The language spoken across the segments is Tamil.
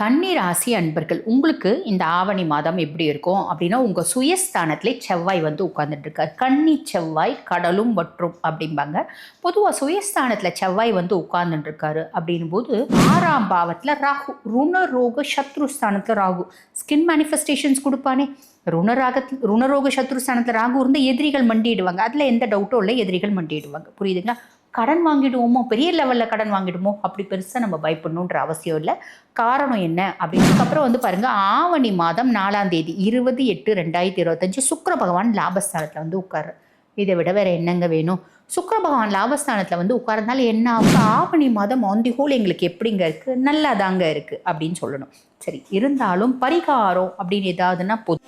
கண்ணீர் ராசி அன்பர்கள் உங்களுக்கு இந்த ஆவணி மாதம் எப்படி இருக்கும் அப்படின்னா உங்கள் சுயஸ்தானத்திலே செவ்வாய் வந்து உட்கார்ந்துட்டு இருக்கார் கன்னி செவ்வாய் கடலும் வற்றும் அப்படிம்பாங்க. பொதுவாக சுயஸ்தானத்தில் செவ்வாய் வந்து உட்கார்ந்துட்டு இருக்காரு அப்படின்னும் போது ஆறாம் பாவத்தில் ராகு ருணரோக சத்ருஸ்தானத்தில் ராகு. ஸ்கின் மேனிஃபெஸ்டேஷன்ஸ் கொடுப்பானே. ருணராகத்தில் ருணரோக சத்ருஸ்தானத்தில் ராகு இருந்து எதிரிகள் மண்டிடுவாங்க அதில் எந்த டவுட்டும் இல்லை எதிரிகள் மண்டிடுவாங்க புரியுதுங்களா? கடன் வாங்கிடுவோமோ? பெரிய லெவலில் கடன் வாங்கிடுமோ? அப்படி பெருசாக நம்ம பயப்படணுன்ற அவசியம் இல்லை. காரணம் என்ன அப்படின்றதுக்கப்புறம் வந்து பாருங்கள் ஆவணி மாதம் நாலாம் தேதி இருபது எட்டு ரெண்டாயிரத்தி இருபத்தஞ்சு சுக்கர பகவான் லாபஸ்தானத்தில் வந்து உட்காரு இதை விட வேற என்னங்க வேணும்? சுக்கர பகவான் லாபஸ்தானத்தில் வந்து உட்கார்றதுனால என்ன ஆகும் ஆவணி மாதம் ஆன் தி ஹோல் எங்களுக்கு எப்படிங்க இருக்குது நல்லா தாங்க இருக்குது அப்படின்னு சொல்லணும். சரி இருந்தாலும் பரிகாரம் அப்படின்னு ஏதாவதுன்னா பொது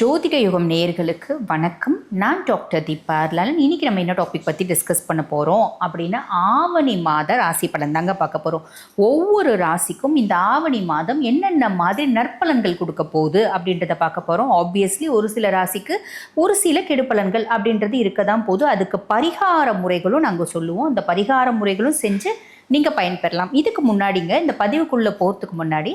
ஜோதிட யுகம் நேயர்களுக்கு வணக்கம். நான் டாக்டர் தீபா லாலன் இன்னைக்கு நம்ம என்ன டாபிக் பற்றி டிஸ்கஸ் பண்ண போகிறோம் அப்படின்னா ஆவணி மாத ராசி பலன் தாங்க பார்க்க போகிறோம் ஒவ்வொரு ராசிக்கும் இந்த ஆவணி மாதம் என்னென்ன மாதிரி நற்பலன்கள் கொடுக்க போகுது அப்படின்றத பார்க்க போகிறோம் ஆப்வியஸ்லி ஒரு சில ராசிக்கு ஒரு சில கெடுப்பலன்கள் அப்படின்றது இருக்க தான் போது அதுக்கு பரிகார முறைகளும் நாங்கள் சொல்லுவோம். அந்த பரிகார முறைகளும் செஞ்சு நீங்கள் பயன்பெறலாம். இதுக்கு முன்னாடிங்க இந்த பதிவுக்குள்ளே போகிறதுக்கு முன்னாடி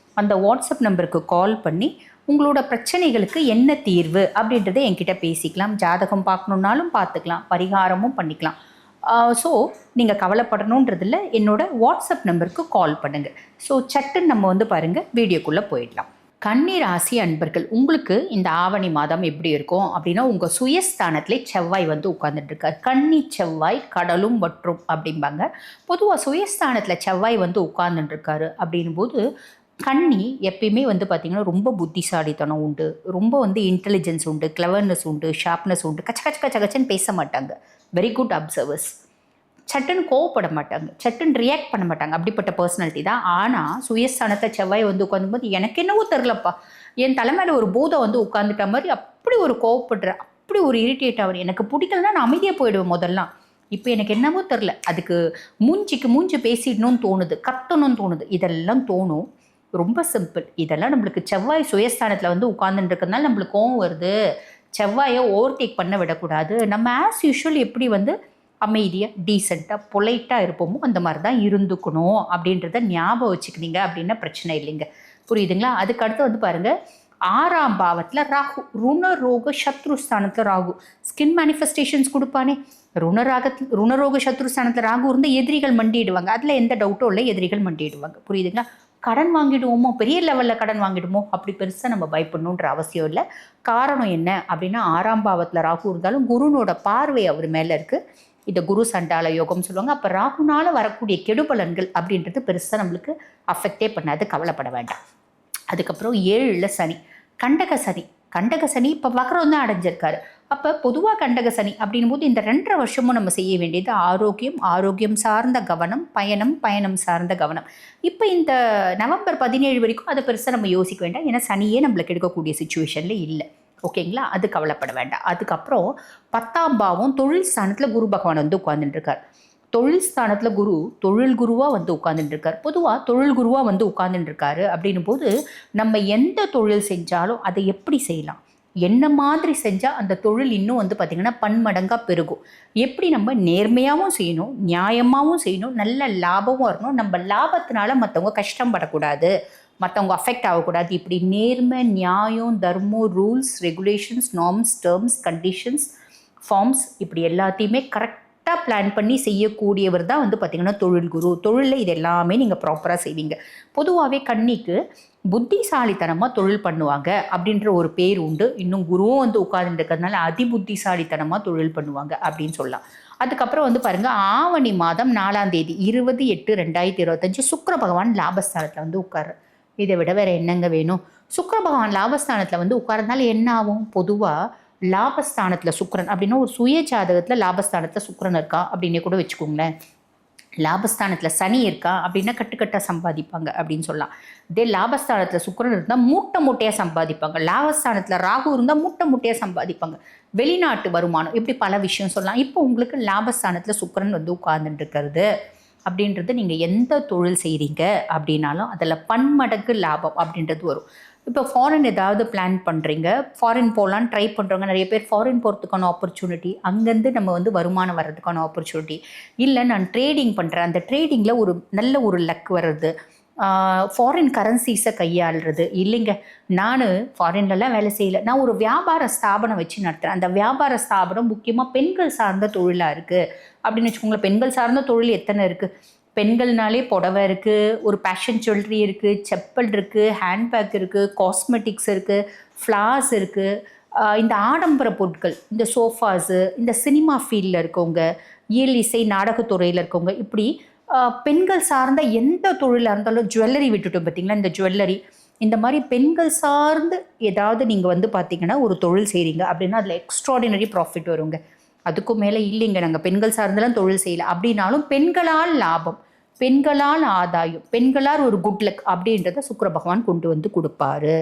அந்த வாட்ஸ்அப் நம்பருக்கு கால் பண்ணி உங்களோட பிரச்சனைகளுக்கு என்ன தீர்வு அப்படின்றத என்கிட்ட பேசிக்கலாம். ஜாதகம் பார்க்கணுன்னாலும் பார்த்துக்கலாம் பரிகாரமும் பண்ணிக்கலாம். ஸோ நீங்கள் கவலைப்படணுன்றதில் என்னோட வாட்ஸ்அப் நம்பருக்கு கால் பண்ணுங்கள் ஸோ சட்டுன்னு நம்ம வந்து பாருங்கள் வீடியோக்குள்ளே போயிடலாம். கன்னி ராசி அன்பர்கள் உங்களுக்கு இந்த ஆவணி மாதம் எப்படி இருக்கும் அப்படின்னா உங்கள் சுயஸ்தானத்திலே செவ்வாய் வந்து உட்கார்ந்துட்டு இருக்கார் கன்னி செவ்வாய் கடலும் வற்றும் அப்படிம்பாங்க. பொதுவாக சுயஸ்தானத்தில் செவ்வாய் வந்து உட்கார்ந்துட்டு இருக்காரு அப்படின் போது கன்னி எப்பயுமே வந்து பார்த்திங்கன்னா ரொம்ப புத்திசாலித்தனம் உண்டு. ரொம்ப வந்து இன்டெலிஜென்ஸ் உண்டு கிளவர்னஸ் உண்டு ஷார்ப்னஸ் உண்டு. கச்ச கச்ச கச்ச கச்சன்னு பேச மாட்டாங்க. வெரி குட் அப்சர்வர்ஸ் சட்டுன்னு கோவப்பட மாட்டாங்க. சட்டுன்னு ரியாக்ட் பண்ண மாட்டாங்க. அப்படிப்பட்ட பர்சனாலிட்டி தான். ஆனால் சுயஸ்தானத்தை செவ்வாய் வந்து உட்காந்தும்போது எனக்கு என்னவோ தெரிலப்பா என் தலைமையில் ஒரு பூதம் வந்து உட்காந்துட்ட மாதிரி அப்படி ஒரு கோவப்படுற அப்படி ஒரு இரிட்டேட் ஆகுது எனக்கு பிடிக்கலன்னா நான் அமைதியாக போயிடுவேன் முதல்லாம். இப்போ எனக்கு என்னவோ தெரில அதுக்கு மூஞ்சிக்கு மூஞ்சி பேசிடணும்னு தோணுது. கத்தணும்னு தோணுது. இதெல்லாம் தோணும். ரொம்ப சிம்பிள் இதெல்லாம் நம்மளுக்கு செவ்வாய் சுயஸ்தானத்தில் வந்து உட்கார்ந்துட்டு இருக்கிறதுனால நம்மளுக்கு கோவம் வருது. செவ்வாயை ஓவர்டேக் பண்ண விடக்கூடாது. நம்ம ஆஸ் யூஷுவல் எப்படி வந்து அமைதியாக டீசெண்டாக பொலைட்டாக இருப்போமோ அந்த மாதிரி தான் இருந்துக்கணும். அப்படின்றத ஞாபகம் வச்சுக்கினீங்க அப்படின்னா பிரச்சனை இல்லைங்க. புரியுதுங்களா? அதுக்கு அடுத்து வந்து பாருங்கள் ஆறாம் பாவத்தில் ராகு ருணரோக சத்ருஸ்தானத்தில் ராகு. ஸ்கின் மேனிஃபெஸ்டேஷன்ஸ் கொடுப்பானே. ருணராகத்தில் ருணரோக சத்ருஸ்தானத்தில் ராகு இருந்து எதிரிகள் மண்டிடுவாங்க அதில் எந்த டவுட்டும் இல்லை எதிரிகள் மண்டிடுவாங்க புரியுதுங்களா? கடன் வாங்கிடுவோமோ? பெரிய லெவலில் கடன் வாங்கிடுமோ? அப்படி பெருசாக நம்ம பயப்படணுன்ற அவசியம் இல்லை. காரணம் என்ன அப்படின்னா ஆறாம் பாவத்தில் ராகு இருந்தாலும் குருனோட பார்வை அவர் மேலே இருக்குது இதை குரு சண்டால யோகம்னு சொல்லுவாங்க. அப்போ ராகுனால வரக்கூடிய கெடுபலன்கள் அப்படின்றது பெருசாக நம்மளுக்கு அஃபெக்டே பண்ணாது. கவலைப்பட வேண்டாம். அதுக்கப்புறம் ஏழில் சனி. கண்டக சனி. கண்டக சனி இப்போ வக்கரம் தான் அடைஞ்சிருக்காரு. அப்போ பொதுவாக கண்டக சனி அப்படின் போது இந்த ரெண்டரை வருஷமும் நம்ம செய்ய வேண்டியது ஆரோக்கியம் ஆரோக்கியம் சார்ந்த கவனம் பயணம் பயணம் சார்ந்த கவனம். இப்போ இந்த நவம்பர் பதினேழு வரைக்கும் அதை பெருசாக நம்ம யோசிக்க வேண்டாம். ஏன்னா சனியே நம்மளுக்கு எடுக்கக்கூடிய சுச்சுவேஷனில் இல்லை. ஓகேங்களா அது கவலைப்பட வேண்டாம். அதுக்கப்புறம் பத்தாம் பாவம் தொழில் ஸ்தானத்தில் குரு பகவான் வந்து உட்கார்ந்துட்டுருக்கார். தொழில் ஸ்தானத்தில் குரு தொழில் குருவாக வந்து உட்காந்துட்டுருக்கார் பொதுவாக தொழில் குருவாக வந்து உட்காந்துட்டுருக்காரு அப்படின்னும் போது நம்ம எந்த தொழில் செஞ்சாலும் அதை எப்படி செய்யலாம்? என்ன மாதிரி செஞ்சால் அந்த தொழில் இன்னும் வந்து பார்த்திங்கன்னா பன்மடங்காக பெருகும். எப்படி நம்ம நேர்மையாகவும் செய்யணும் நியாயமாகவும் செய்யணும் நல்ல லாபமும் வரணும். நம்ம லாபத்தினால மற்றவங்க கஷ்டப்படக்கூடாது மற்றவங்க அஃபெக்ட் ஆகக்கூடாது. இப்படி நேர்மை நியாயம் தர்மம் rules regulations norms terms conditions forms இப்படி எல்லாத்தையுமே கரெக்ட் கரெக்டாக பிளான் பண்ணி செய்யக்கூடியவர் தான் வந்து பார்த்திங்கன்னா தொழில் குரு. தொழிலில் இது எல்லாமே நீங்கள் ப்ராப்பராக செய்வீங்க. பொதுவாகவே கன்னிக்கு புத்திசாலித்தனமாக தொழில் பண்ணுவாங்க அப்படின்ற ஒரு பேர் உண்டு. இன்னும் குருவும் வந்து உட்கார்ந்துருக்கிறதுனால அதி புத்திசாலித்தனமாக தொழில் பண்ணுவாங்க அப்படின்னு சொல்லலாம். அதுக்கப்புறம் வந்து பாருங்கள் ஆவணி மாதம் நாலாம் தேதி இருபது எட்டு ரெண்டாயிரத்தி இருபத்தஞ்சு சுக்கர பகவான் லாபஸ்தானத்தில் வந்து உட்காரு இதை விட வேறு என்னங்க வேணும்? சுக்கர பகவான் லாபஸ்தானத்தில் வந்து உட்கார்றதுனால என்ன ஆகும்? பொதுவாக லாபஸ்தானத்தில் சுக்கரன் அப்படின்னா ஒரு சுய ஜாதகத்தில் லாபஸ்தானத்தில் சுக்கரன் இருக்கா அப்படின்னே கூட வச்சுக்கோங்களேன். லாபஸ்தானத்தில் சனி இருக்கா அப்படின்னா கட்டுக்கட்டாக சம்பாதிப்பாங்க அப்படின்னு சொல்லலாம். இதே லாபஸ்தானத்தில் சுக்கரன் இருந்தால் மூட்டை மூட்டையாக சம்பாதிப்பாங்க. லாபஸ்தானத்தில் ராகு இருந்தால் மூட்டை மூட்டையாக சம்பாதிப்பாங்க. வெளிநாட்டு வருமானம் இப்படி பல விஷயம் சொல்லலாம். இப்போ உங்களுக்கு லாபஸ்தானத்தில் சுக்கரன் வந்து உட்கார்ந்துட்டு இருக்கிறது. அப்படின்றது நீங்கள் எந்த தொழில் செய்கிறீங்க அப்படின்னாலும் அதில் பன்மடங்கு லாபம் அப்படின்றது வரும். இப்போ ஃபாரின் ஏதாவது பிளான் பண்ணுறீங்க ஃபாரின் போகலான்னு ட்ரை பண்ணுறவங்க நிறைய பேர் ஃபாரின் போகிறதுக்கான ஆப்பர்ச்சுனிட்டி அங்கேருந்து நம்ம வந்து வருமானம் வர்றதுக்கான ஆப்பர்ச்சுனிட்டி இல்லை நான் ட்ரேடிங் பண்ணுறேன் அந்த ட்ரேடிங்கில் ஒரு நல்ல ஒரு லக் வர்றது ஃபாரின் கரன்சிஸை கையாளுறது. இல்லைங்க. நான் ஃபாரின்லலாம் வேலை செய்யலை. நான் ஒரு வியாபார ஸ்தாபனம் வச்சு நடத்துகிறேன் அந்த வியாபார ஸ்தாபனம் முக்கியமாக பெண்கள் சார்ந்த தொழிலாக இருக்குது அப்படின்னு வச்சுக்கோங்களேன். பெண்கள் சார்ந்த தொழில் எத்தனை இருக்குது பெண்கள்னாலே புடவை இருக்குது ஒரு பேஷன் ஜுவல்லரி இருக்குது செப்பல் இருக்குது ஹேண்ட்பேக் இருக்குது காஸ்மெட்டிக்ஸ் இருக்குது ஃப்ளார்ஸ் இருக்குது இந்த ஆடம்பர பொருட்கள் இந்த சோஃபாஸு இந்த சினிமா ஃபீல்டில் இருக்கவங்க இயல் இசை நாடகத்துறையில் இருக்கவங்க இப்படி பெண்கள் சார்ந்த எந்த தொழிலாக இருந்தாலும் ஜுவல்லரி விட்டுட்டோம் பார்த்தீங்களா இந்த ஜுவல்லரி இந்த மாதிரி பெண்கள் சார்ந்து ஏதாவது நீங்கள் வந்து பார்த்தீங்கன்னா ஒரு தொழில் செய்கிறீங்க அப்படின்னா அதில் எக்ஸ்ட்ராடினரி ப்ராஃபிட் வருங்க. அதுக்கும் மேலே இல்லைங்க. நாங்கள் பெண்கள் சார்ந்தெல்லாம் தொழில் செய்யலை. அப்படின்னாலும் பெண்களால் லாபம் பெண்களால் ஆதாயம் பெண்களால் ஒரு குட் லக் அப்படின்றத சுக்கர பகவான் கொண்டு வந்து கொடுப்பாரு.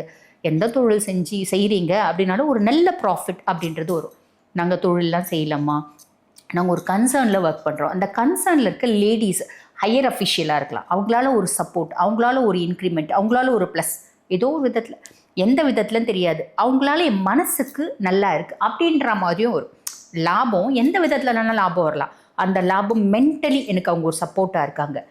எந்த தொழில் செஞ்சு செய்கிறீங்க அப்படின்னாலும் ஒரு நல்ல ப்ராஃபிட் அப்படின்றது வரும். நாங்கள் தொழிலெலாம் செய்யலாமா நாங்கள் ஒரு கன்சர்னில் ஒர்க் பண்ணுறோம் அந்த கன்சர்னில் இருக்க லேடிஸ் ஹையர் அஃபிஷியலாக இருக்கலாம். அவங்களால ஒரு சப்போர்ட் அவங்களால ஒரு இன்க்ரிமெண்ட் அவங்களால ஒரு ப்ளஸ் ஏதோ ஒரு விதத்தில் எந்த விதத்துலன்னு தெரியாது. அவங்களால என் மனசுக்கு நல்லா இருக்குது அப்படின்ற மாதிரியும் வரும். லாபம் எந்த விதத்துலனாலும் லாபம் வரலாம். அந்த லாபம் மென்டலி எனக்கு அவங்க ஒரு சப்போர்ட்டாக இருக்காங்க.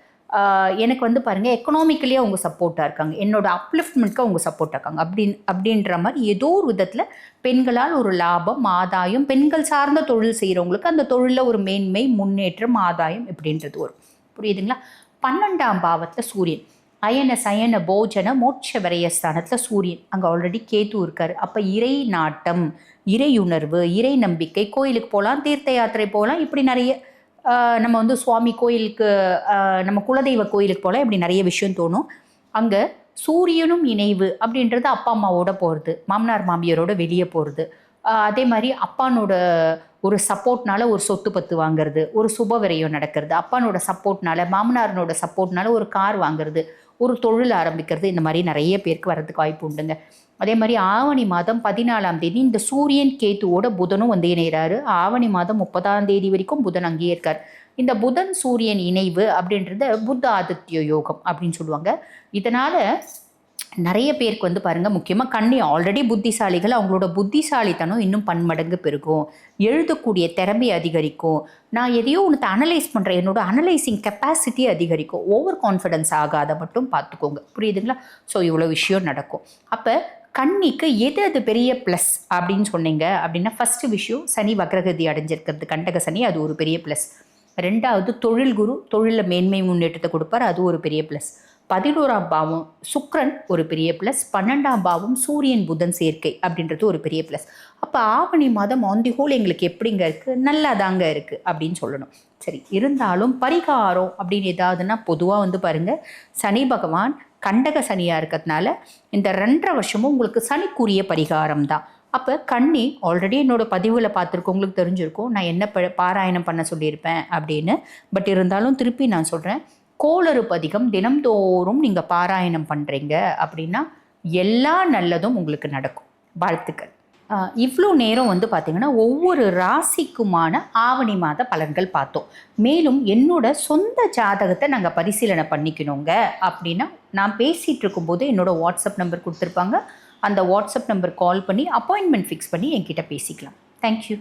எனக்கு வந்து பாருங்கள் எக்கனாமிக்கலியாக அவங்க சப்போர்ட்டாக இருக்காங்க. என்னோடய அப்லிஃப்ட்மெண்ட்க்கு அவங்க சப்போர்ட் இருக்காங்க. அப்படின் அப்படின்ற மாதிரி ஏதோ ஒரு விதத்தில் பெண்களால் ஒரு லாபம் ஆதாயம் பெண்கள் சார்ந்த தொழில் செய்கிறவங்களுக்கு அந்த தொழிலில் ஒரு மேன்மை முன்னேற்றம் ஆதாயம் இப்படின்றது வரும். புரியுதுங்களா? பன்னெண்டாம் பாவத்தில் சூரியன். அயன சயன போஜன மோட்ச விரயஸ்தானத்தில் சூரியன். அங்கே ஆல்ரெடி கேத்து இருக்கார். அப்போ இறை நாட்டம் இறையுணர்வு இறை நம்பிக்கை கோயிலுக்கு போகலாம் தீர்த்த யாத்திரை போகலாம் இப்படி நிறைய நம்ம வந்து சுவாமி கோயிலுக்கு நம்ம குலதெய்வ கோயிலுக்கு போகலாம் இப்படி நிறைய விஷயம் தோணும். அங்கே சூரியனும் இணைவு அப்படின்றது அப்பா அம்மாவோட போகிறது மாமனார் மாமியாரோட வெளியே போகிறது அதே மாதிரி அப்பானோட ஒரு சப்போர்ட்னால ஒரு சொத்து பத்து வாங்குறது ஒரு சுப விரயம் நடக்கிறது அப்பானோட சப்போர்ட்னால மாமனாரனோட சப்போர்ட்னால ஒரு கார் வாங்குறது ஒரு தொழில் ஆரம்பிக்கிறது இந்த மாதிரி நிறைய பேருக்கு வர்றதுக்கு வாய்ப்பு உண்டுங்க. அதே மாதிரி ஆவணி மாதம் பதினாலாம் தேதி இந்த சூரியன் கேத்துவோட புதனும் வந்து இணைகிறாரு ஆவணி மாதம் முப்பதாம் தேதி வரைக்கும் புதன் அங்கேயே இருக்கார். இந்த புதன் சூரியன் இணைவு அப்படின்றத புத்த ஆதித்ய யோகம் அப்படின்னு சொல்லுவாங்க. இதனால நிறைய பேருக்கு வந்து பாருங்க முக்கியமாக கண்ணி ஆல்ரெடி புத்திசாலிகள் அவங்களோட புத்திசாலித்தனம் இன்னும் பன்மடங்கு பெருகும். எழுதக்கூடிய திறமை அதிகரிக்கும். நான் எதையோ ஒன்று அனலைஸ் பண்ணுறேன் என்னோட அனலைசிங் கெப்பாசிட்டி அதிகரிக்கும். ஓவர் கான்ஃபிடென்ஸ் ஆகாத மட்டும் பார்த்துக்கோங்க. புரியுதுங்களா? ஸோ இவ்வளோ விஷயம் நடக்கும். அப்போ கண்ணிக்கு எது அது பெரிய ப்ளஸ் அப்படின்னு சொன்னீங்க அப்படின்னா ஃபஸ்ட்டு விஷயம் சனி வக்ரகதி அடைஞ்சிருக்கிறது. கண்டக சனி அது ஒரு பெரிய ப்ளஸ் ரெண்டாவது தொழில் குரு தொழிலில் மேன்மை முன்னேற்றத்தை கொடுப்பார். அது ஒரு பெரிய ப்ளஸ் பதினோராம் பாவம் சுக்ரன் ஒரு பெரிய ப்ளஸ் பன்னெண்டாம் பாவம் சூரியன் புதன் சேர்க்கை அப்படின்றது ஒரு பெரிய ப்ளஸ் அப்போ ஆவணி மாதம் ஆன் தி ஹோல் எங்களுக்கு எப்படிங்க இருக்குது நல்லா தாங்க இருக்குது அப்படின்னு சொல்லணும். சரி இருந்தாலும் பரிகாரம் அப்படின்னு ஏதாவதுன்னா பொதுவாக வந்து பாருங்கள் சனி பகவான் கண்டக சனியாக இருக்கிறதுனால இந்த ரெண்டரை வருஷமும் உங்களுக்கு சனிக்குரிய பரிகாரம் தான். அப்போ கண்ணி ஆல்ரெடி என்னோடய பதிவில் பார்த்துருக்கோம் உங்களுக்கு தெரிஞ்சிருக்கும். நான் என்ன ப பாராயணம் பண்ண சொல்லியிருப்பேன் அப்படின்னு. பட் இருந்தாலும் திருப்பி நான் சொல்கிறேன் கோளறு பதிகம் தினம்தோறும் நீங்கள் பாராயணம் பண்ணுறீங்க அப்படின்னா எல்லா நல்லதும் உங்களுக்கு நடக்கும். வாழ்த்துக்கள். இவ்வளோ நேரம் வந்து பார்த்திங்கன்னா ஒவ்வொரு ராசிக்குமான ஆவணி மாத பலன்கள் பார்த்தோம். மேலும் என்னோட சொந்த ஜாதகத்தை நாங்கள் பரிசீலனை பண்ணிக்கணுங்க அப்படின்னா நான் பேசிகிட்டு இருக்கும்போது என்னோடய வாட்ஸ்அப் நம்பர் கொடுத்துருப்பாங்க. அந்த வாட்ஸ்அப் நம்பர் கால் பண்ணி அப்பாயின்மெண்ட் ஃபிக்ஸ் பண்ணி என்கிட்ட பேசிக்கலாம். தேங்க்யூ